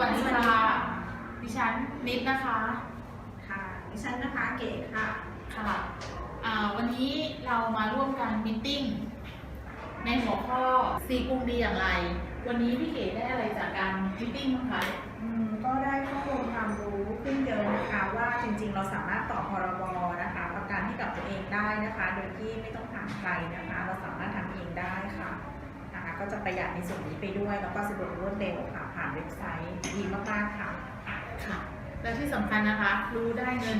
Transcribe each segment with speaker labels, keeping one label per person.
Speaker 1: วัสดีค่ะดิฉันนิดนะคะ
Speaker 2: ค่ะดิฉันนะคะเก๋ค่ะ
Speaker 1: ค่ะอ่าวันนี้เรามาร่วมกันมิทติ้งในหัวข้อสีกรุงดีอย่างไร วันนี้พี่เก๋ได้อะไรจากการมิทติ้งบ้างคะ
Speaker 2: อืมก็ได้ข้อมูลความรู้ขึ้นเยอะนะคะว่าจริงๆ เราสามารถต่อพรบนะคะ ประกันให้กับตัวเองได้นะคะ โดยที่ไม่ต้องผ่านใครนะคะ เราสามารถทำเองได้ค่ะนะคะก็จะประหยัดในส่วนนี้ไปด้วยแล้วก็สะดวกรวดเร็วค่ะ ผ่านเว็บไซต์ดีมากๆค่ะ
Speaker 1: ค่ะ และที่สำคัญนะคะ รู้ได้เงิน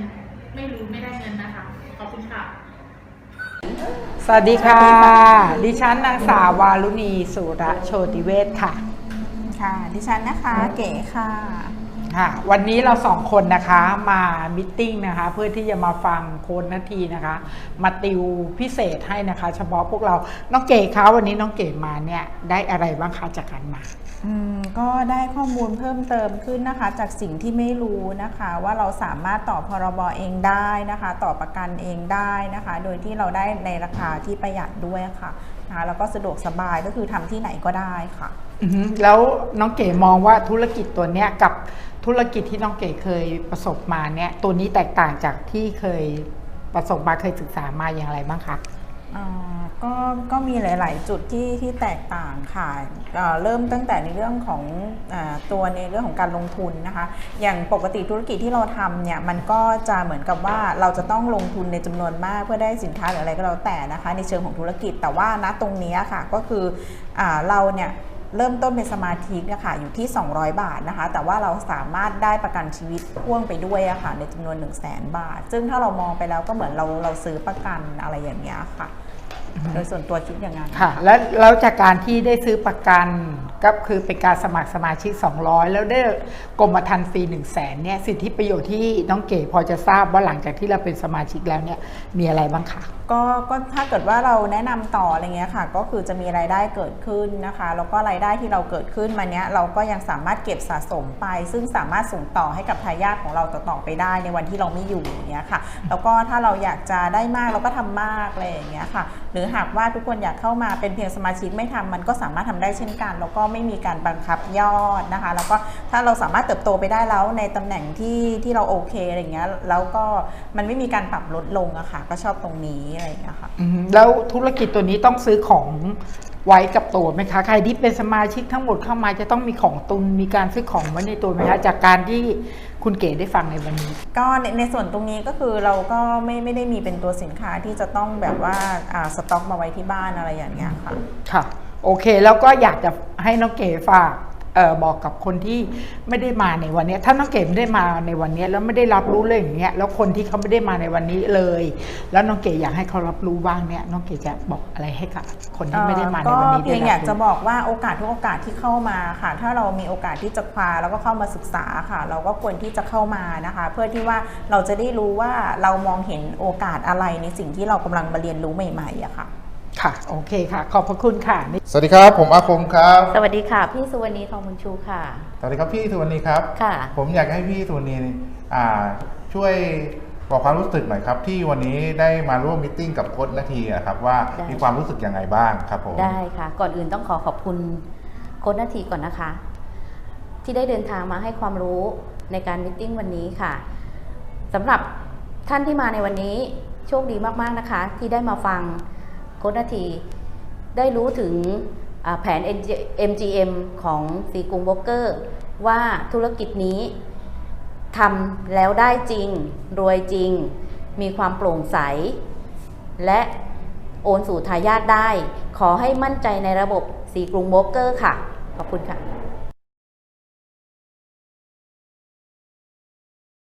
Speaker 1: ไม่รู้ไม่ได้เงินนะคะ ขอบคุณค่ะ
Speaker 3: สวัสดีค่ะ ดิฉันนางสาววารุณีสุระโชติเวศค่ะ
Speaker 2: ค่ะ ดิฉันนะคะ เก๋ค่ะ
Speaker 3: ค่ะวันนี้เราสองคนนะคะมามิทติ้งนะคะเพื่อที่จะมาฟังโค้ดนาทีนะคะมาติวพิเศษให้นะคะ เฉพาะพวกเราน้องเก๋คะวันนี้น้องเก๋มาเนี่ยได้อะไรบ้างคะจากการมา
Speaker 2: อืมก็ได้ข้อมูลเพิ่มเติมขึ้นนะคะ จากสิ่งที่ไม่รู้นะคะ ว่าเราสามารถต่อพรบเองได้นะคะ ต่อประกันเองได้นะคะ โดยที่เราได้ในราคาที่ประหยัดด้วยค่ะ นะคะแล้วก็สะดวกสบายก็คือทำที่ไหนก็ได้ค่ะ
Speaker 3: อือฮึแล้วน้องเก๋มองว่าธุรกิจตัวเนี้ยกับธุรกิจที่น้องเก๋เคยประสบมาเนี่ยตัวนี้แตกต่างจากที่เคยประสบมาเคยศึกษามาอย่างไรบ้างคะ
Speaker 2: ก็ก็มีหลาย ๆ จุดที่ที่แตกต่างค่ะเอ่อเริ่มตั้งแต่ในเรื่องของอตัวในเรื่องของการลงทุนนะคะ อย่างปกติธุรกิจที่เราทำเนี่ยมันก็จะเหมือนกับว่าเราจะต้องลงทุนในจำนวนมากเพื่อได้สินค้าหรืออะไรก็แล้วแต่นะคะ ในเชิงของธุรกิจแต่ว่าณตรงนี้ค่ะก็คืออเราเนี่ย เริ่มต้นเป็นสมาชิกนะคะอยู่ที่ 200 บาทนะคะ แต่ว่าเราสามารถได้ประกันชีวิตพ่วงไปด้วยอะค่ะในจำนวน 1 0 0 0 0แบาท ซึ่งถ้าเรามองไปแล้วก็เหมือนเราเราซื้อประกันอะไรอย่างเงี้ยค่ะ โดยส่วนตัวคิดอย่างนั้น
Speaker 3: ค่ะ แล้วแล้วจากการที่ได้ซื้อประกันก็คือเป็นการสมัครสมาชิก 200 แล้วได้กรมธรรม์ฟรี1 0 0 0 0แสนเนี่ยสิทธิประโยชน์ที่น้องเก๋พอจะทราบว่าหลังจากที่เราเป็นสมาชิกแล้วเนี่ยมีอะไรบ้างคะ
Speaker 2: ก็ก็ถ้าเกิดว่าเราแนะนำต่ออะไรเงี้ยค่ะ ก็คือจะมีรายได้เกิดขึ้นนะคะแล้วก็รายได้ที่เราเกิดขึ้นมาเนี้ยเราก็ยังสามารถเก็บสะสมไป ซึ่งสามารถส่งต่อให้กับทายาทของเราต่อๆไปได้ในวันที่เราไม่อยู่อย่างเงี้ยค่ะ แล้วก็ถ้าเราอยากจะได้มากเราก็ทำมากอะไรอย่างเงี้ยค่ะหรือหากว่าทุกคนอยากเข้ามาเป็นเพียงสมาชิกไม่ทำมันก็สามารถทำได้เช่นกัน แล้วก็ไม่มีการบังคับยอดนะคะ แล้วก็ถ้าเราสามารถเติบโตไปได้แล้วในตำแหน่งที่ที่เราโอเคอะไรเงี้ยแล้วก็มันไม่มีการปรับลดลงอะค่ะ ก็ชอบตรงนี้อะไรเงี้ยค่ะ
Speaker 3: แล้วธุรกิจตัวนี้ต้องซื้อของ ไว้กับตัวไหมคะใครที่เป็นสมาชิกทั้งหมดเข้ามาจะต้องมีของตุนมีการซื้อของไว้ในตัวไหมคะจากการที่คุณเก๋ได้ฟังในวันนี้
Speaker 2: ก็ในในส่วนตรงนี้ก็คือเราก็ไม่ไม่ได้มีเป็นตัวสินค้าที่จะต้องแบบว่าอ่าสต็อกมาไว้ที่บ้านอะไรอย่างเงี้ยค่ะ
Speaker 3: ค่ะ โอเค แล้วก็อยากจะให้น้องเก๋ฝากเอ่อ บอกกับคนที่ไม่ได้มาในวันเนี้ยถ้าน้องเก๋ไม่ได้มาในวันเนี้ยแล้วไม่ได้รับรู้เรื่องอย่างเงี้ยแล้วคนที่เขาไม่ได้มาในวันนี้เลย แล้วน้องเก๋อยากให้เขารับรู้บ้างเนี่ยน้องเก๋จะบอกอะไรให้กับคนที่ไม่ได้มาใน
Speaker 2: ก็
Speaker 3: วันนี้
Speaker 2: เพียง
Speaker 3: ได้รับ
Speaker 2: อยากจะ
Speaker 3: รู้
Speaker 2: บอกว่าโอกาสทุกโอกาสที่เข้ามาค่ะ ถ้าเรามีโอกาสที่จะคว้าแล้วก็เข้ามาศึกษาค่ะ เราก็ควรที่จะเข้ามานะคะ เพื่อที่ว่าเราจะได้รู้ว่าเรามองเห็นโอกาสอะไรในสิ่งที่เรากำลังมาเรียนรู้ใหม่ๆอะค่ะ
Speaker 3: ค่ะ โอเคค่ะ ขอบพระคุณค่ะ
Speaker 4: สวัสดีครับ ผมอาคมครับ
Speaker 5: สวัสดีค่ะ พี่สุวรรณีทองบุญชูค่ะ
Speaker 4: สวัสดีครับพี่สุวรรณีครับ
Speaker 5: ค่ะ
Speaker 4: ผมอยากให้พี่สุวรรณีอ่าช่วยบอกความรู้สึกหน่อยครับ ที่วันนี้ได้มาร่วมมิทติ้งกับโค้ชนาทีอะครับว่า
Speaker 5: ได้
Speaker 4: มีความรู้สึกยังไงบ้างครับผม
Speaker 5: ได้ค่ะ ก่อนอื่นต้องขอขอบคุณโค้ชนาทีก่อนนะคะ ที่ได้เดินทางมาให้ความรู้ในการมิทติ้งวันนี้ค่ะสำหรับท่านที่มาในวันนี้โชคดีมากๆนะคะ ที่ได้มาฟัง โค้ชนาที ได้รู้ถึงอ่าแผน MGM ของสีกรุงโบรกเกอร์ว่าธุรกิจนี้ทำแล้วได้จริง รวยจริง มีความโปร่งใส และโอนสู่ทายาทได้ ขอให้มั่นใจในระบบสีกรุงโบรกเกอร์ค่ะ ขอบคุณค่ะ